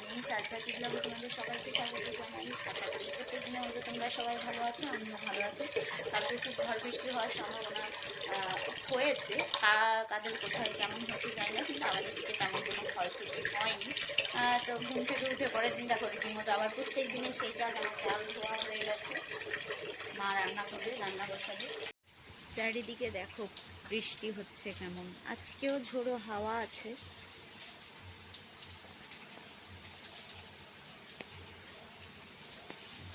Morning সাতটাতি ব্লগে তোমাদের সবাইকে স্বাগত জানাই। আশা করি প্রত্যেক দিনের মধ্যে তোমরা সবাই ভালো আছো, আমিও ভালো আছি। কালকে খুব ঝড় বৃষ্টি হওয়ার সম্ভাবনা হয়েছে। কা- কাদের কোথায় কেমন হচ্ছে জানি না, কিন্তু আমাদের দিকে তেমন কোনো ক্ষয়ক্ষতি হয়নি। তো ঘুম থেকে উঠে পরের দিন দেখো, রীতিমতো আবার প্রত্যেক দিনে সেই কাজ আমার চাল ধোয়া হয়ে গেছে। মা রান্না করবে, রান্না বসাবে। চারিদিকে দেখো বৃষ্টি হচ্ছে কেমন। আজকেও ঝোড়ো হাওয়া আছে।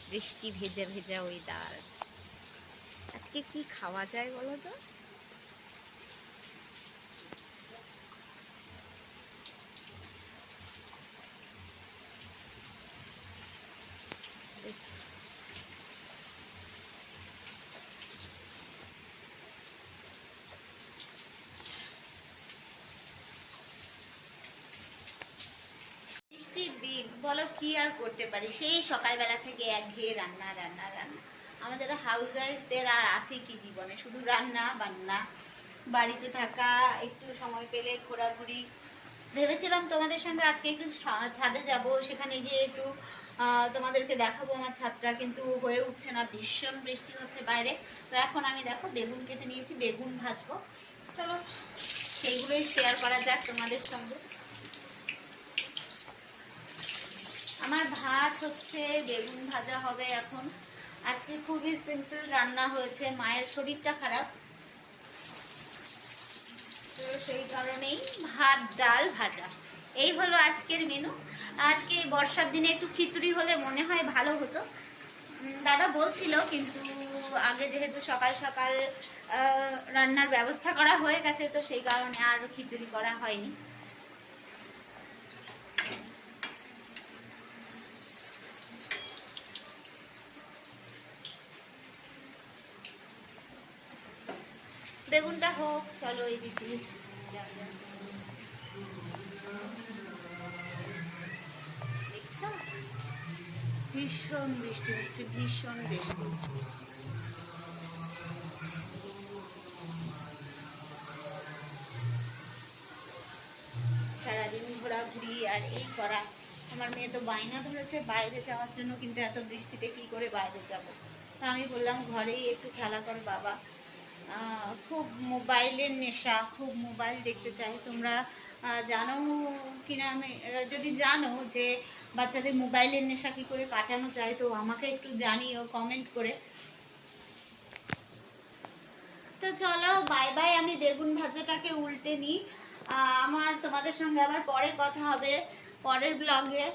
বৃষ্টি ভেজা ভেজা ওয়েদার আজকে কি খাওয়া যায় বলো তো? বলো কি আর করতে পারি? সেই সকালবেলা থেকে একঘেয়ে রান্না রান্না রান্না। আমাদের হাউস ওয়াইফদের আর আছে কি জীবনে? শুধু রান্না, বান্না। বাড়িতে থাকা, একটু সময় পেলে ঘোরাঘুরি। ভেবেছিলাম তোমাদের সঙ্গে আজকে একটু ছাদে যাব। সেখানে গিয়ে একটু তোমাদেরকে দেখাবো আমার ছাদটা। কিন্তু হয়ে উঠছে না। ভীষণ বৃষ্টি হচ্ছে বাইরে। তো এখন আমি দেখো, বেগুন কেটে নিয়েছি, বেগুন ভাজবো। চলো, সেইগুলোই শেয়ার করা যাক তোমাদের সঙ্গে। আমার ভাত হচ্ছে, বেগুন ভাজা হবে এখন। আজকে খুবই সিম্পল রান্না হয়েছে, মায়ের শরীরটা খারাপ। তো সেই কারণেই ভাত, ডাল, ভাজা। এই হলো আজকের মেনু আজকে বর্ষার দিনে একটু খিচুড়ি হলে মনে হয় ভালো হতো। দাদা বলছিল, কিন্তু আগে যেহেতু সকাল সকাল রান্নার ব্যবস্থা করা হয়ে গেছে, তো সেই কারণে আর খিচুড়ি করা হয়নি। বেগুনটা হোক, চলো এই দিকে দেখছ? ভীষণ বৃষ্টি হচ্ছে, ভীষণ বৃষ্টি। সারাদিন ঘোরাঘুরি আর এই করা। আমার মেয়ে তো বায়না ধরেছে, বাইরে যাওয়ার জন্য কিন্তু এত বৃষ্টিতে কি করে বাইরে যাব? তা আমি বললাম, ঘরেই একটু খেলা কর বাবা। খুব মোবাইলের নেশা, খুব মোবাইল দেখতে চাই। তোমরা জানো কিনা আমি যদি জানো যে বাচ্চাদের মোবাইলের নেশা কি করে কাটানো যায়, তো আমাকে একটু জানিও কমেন্ট করে। তো চলো বাই বাই আমি বেগুন ভাজাটাকে উল্টে নিই। আমার তোমাদের সঙ্গে আবার পরে কথা হবে, পরের ব্লগে